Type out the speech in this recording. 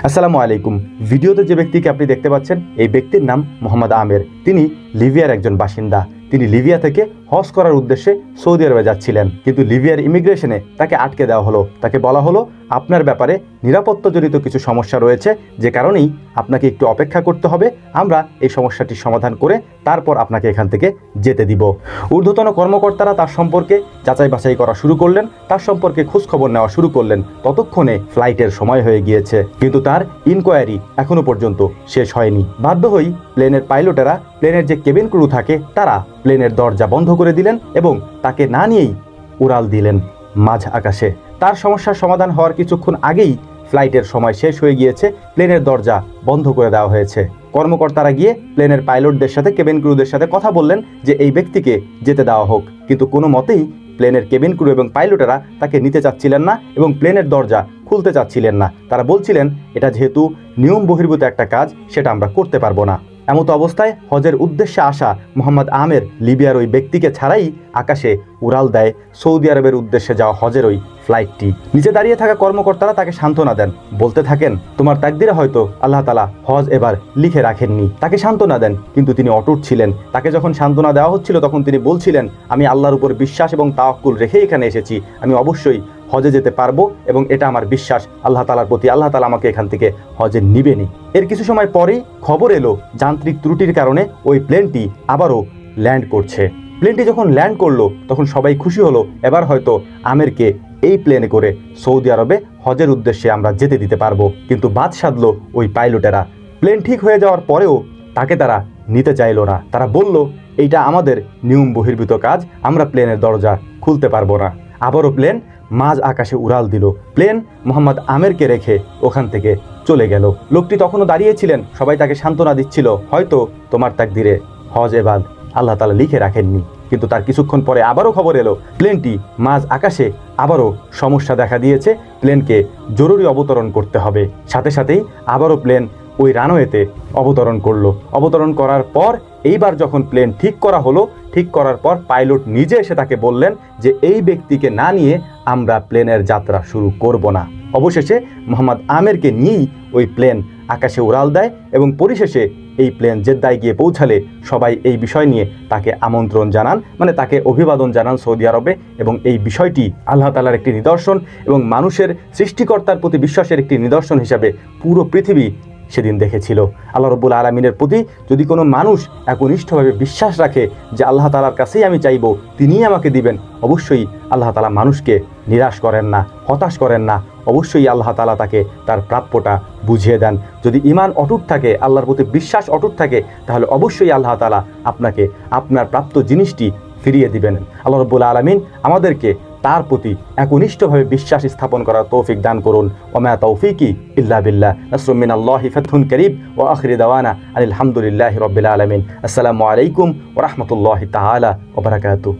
আসসালামু আলাইকুম। ভিডিওতে যে ব্যক্তিকে আপনি দেখতে পাচ্ছেন, এই ব্যক্তির নাম মোহাম্মদ আমের। তিনি লিবিয়ার একজন বাসিন্দা। তিনি লিবিয়া থেকে হজ করার উদ্দেশ্যে সৌদি আরবে যাচ্ছিলেন। কিন্তু লিবিয়ার ইমিগ্রেশনে তাকে আটকে দেওয়া হলো। তাকে বলা হলো, আপনার ব্যাপারে নিরাপত্তাজনিত কিছু সমস্যা রয়েছে। যে কারণেই আপনাকে একটু অপেক্ষা করতে হবে। আমরা এই সমস্যাটির সমাধান করে তারপর আপনাকে এখান থেকে যেতে দিব। ঊর্ধ্বতন কর্মকর্তারা তার সম্পর্কে যাচাই বাছাই করা শুরু করলেন। তার সম্পর্কে খোঁজখবর নেওয়া শুরু করলেন। ততক্ষণে ফ্লাইটের সময় হয়ে গিয়েছে। কিন্তু তার ইনকোয়ারি এখনও পর্যন্ত শেষ হয়নি। বাধ্য হই প্লেনের পাইলটেরা প্লেনের যে কেবিন ক্রু থাকে, তারা প্লেনের দরজা বন্ধ করে দিলেন এবং তাকে না নিয়েই উড়াল দিলেন মাঝ আকাশে। তার সমস্যার সমাধান হওয়ার কিছুক্ষণ আগেই ফ্লাইটের সময় শেষ হয়ে গিয়েছে। প্লেনের দরজা বন্ধ করে দেওয়া হয়েছে। কর্মকর্তারা গিয়ে প্লেনের পাইলটদের সাথে, কেবিন ক্রুদের সাথে কথা বললেন যে এই ব্যক্তিকে যেতে দেওয়া হোক। কিন্তু কোনো মতেই প্লেনের কেবিন ক্রু এবং পাইলটেরা তাকে নিতে চাচ্ছিলেন না এবং প্লেনের দরজা খুলতে চাচ্ছিলেন না। তারা বলছিলেন, এটা যেহেতু নিয়ম বহির্ভূত একটা কাজ, সেটা আমরা করতে পারব না। এমতো অবস্থায় হজের উদ্দেশ্যে আসা মোহাম্মদ আমের লিবিয়ার ওই ব্যক্তিকে ছাড়াই আকাশে উড়াল দেয় সৌদি আরবের উদ্দেশ্যে যাওয়া হজের ওই ফ্লাইটটি নিচে দাঁড়িয়ে থাকা কর্মকর্তারা তাকে সান্ত্বনা দেন। বলতে থাকেন, তোমার তাকদিরে হয়তো আল্লাহ তালা হজ এবার লিখে রাখেননি। তাকে সান্ত্বনা দেন, কিন্তু তিনি অটুট ছিলেন। তাকে যখন সান্ত্বনা দেওয়া হচ্ছিল, তখন তিনি বলছিলেন, আমি আল্লাহর উপর বিশ্বাস এবং তাওয়াক্কুল রেখে এখানে এসেছি। আমি অবশ্যই হজে যেতে পারব এবং এটা আমার বিশ্বাস। আল্লাহ তালার প্রতি আল্লাহ তালা আমাকে এখান থেকে হজে নিবেনি এর কিছু সময় পরেই খবর এলো যান্ত্রিক ত্রুটির কারণে ওই প্লেনটি আবারও ল্যান্ড করছে। প্লেনটি যখন ল্যান্ড করল, তখন সবাই খুশি হলো। এবার হয়তো আমেরকে এই প্লেনে করে সৌদি আরবে হজের উদ্দেশ্যে আমরা যেতে দিতে পারব। কিন্তু বাদ সাধলো ওই পাইলটেরা। প্লেন ঠিক হয়ে যাওয়ার পরেও তাকে তারা নিতে চাইলো না। তারা বলল, এইটা আমাদের নিয়ম বহির্ভূত কাজ। আমরা প্লেনের দরজা খুলতে পারব না। আবারও প্লেন মাঝ আকাশে উড়াল দিল। প্লেন মোহাম্মদ আমেরকে রেখে ওখান থেকে চলে গেল। লোকটি তখনও দাঁড়িয়েছিলেন, সবাই তাকে সান্ত্বনা দিচ্ছিল। হয়তো তোমার তাকদিরে হজ এবাদ আল্লাহ তালা লিখে রাখেননি। কিন্তু তার কিছুক্ষণ পরে আবারও খবর এলো, প্লেনটি মাঝ আকাশে আবারও সমস্যা দেখা দিয়েছে। প্লেনকে জরুরি অবতরণ করতে হবে। সাথে সাথেই আবারও প্লেন ওই রানওয়েতে অবতরণ করল। অবতরণ করার পর এইবার যখন প্লেন ঠিক করা হলো, ঠিক করার পর পাইলট নিজে এসে তাকে বললেন যে এই ব্যক্তিকে না নিয়ে আমরা প্লেনের যাত্রা শুরু করব না। অবশেষে মোহাম্মদ আমেরকে নিয়েই ওই প্লেন আকাশে উড়াল দেয় এবং পরিশেষে এই প্লেন জেদ্দায় গিয়ে পৌঁছালে সবাই এই বিষয় নিয়ে তাকে আমন্ত্রণ জানান মানে তাকে অভিবাদন জানান সৌদি আরবে এবং এই বিষয়টি আল্লাহ তালার একটি নিদর্শন এবং মানুষের সৃষ্টিকর্তার প্রতি বিশ্বাসের একটি নিদর্শন হিসাবে পুরো পৃথিবী সেদিন দেখেছিল। আল্লাহ রব্বুল আলমিনের প্রতি যদি কোনো মানুষ একনিষ্ঠভাবে বিশ্বাস রাখে যে আল্লাহ তালার কাছেই আমি চাইব, তিনিই আমাকে দিবেন, অবশ্যই আল্লাহ তালা মানুষকে নিরাশ করেন না, হতাশ করেন না। অবশ্যই আল্লাহ তালা তাকে তার প্রাপ্যটা বুঝিয়ে দেন। যদি ইমান অটুট থাকে, আল্লাহর প্রতি বিশ্বাস অটুট থাকে, তাহলে অবশ্যই আল্লাহ তালা আপনাকে আপনার প্রাপ্ত জিনিসটি ফিরিয়ে দিবেন। আল্লাহ রব্বুল আলমিন আমাদেরকে তার প্রতি একনিষ্ঠভাবে বিশ্বাস স্থাপন করার তৌফিক দান করুন। ওমা তৌফিকি ইল্লা বিল্লাহ। নসরুমিন আল্লাহি ফেথুন করিব ও আখরি দাওয়ানা আলহামদুলিল্লাহ রবিল আলমিন। আসসালামু আলাইকুম ওরহমতুল্লাহ তালা ওবরাকাতু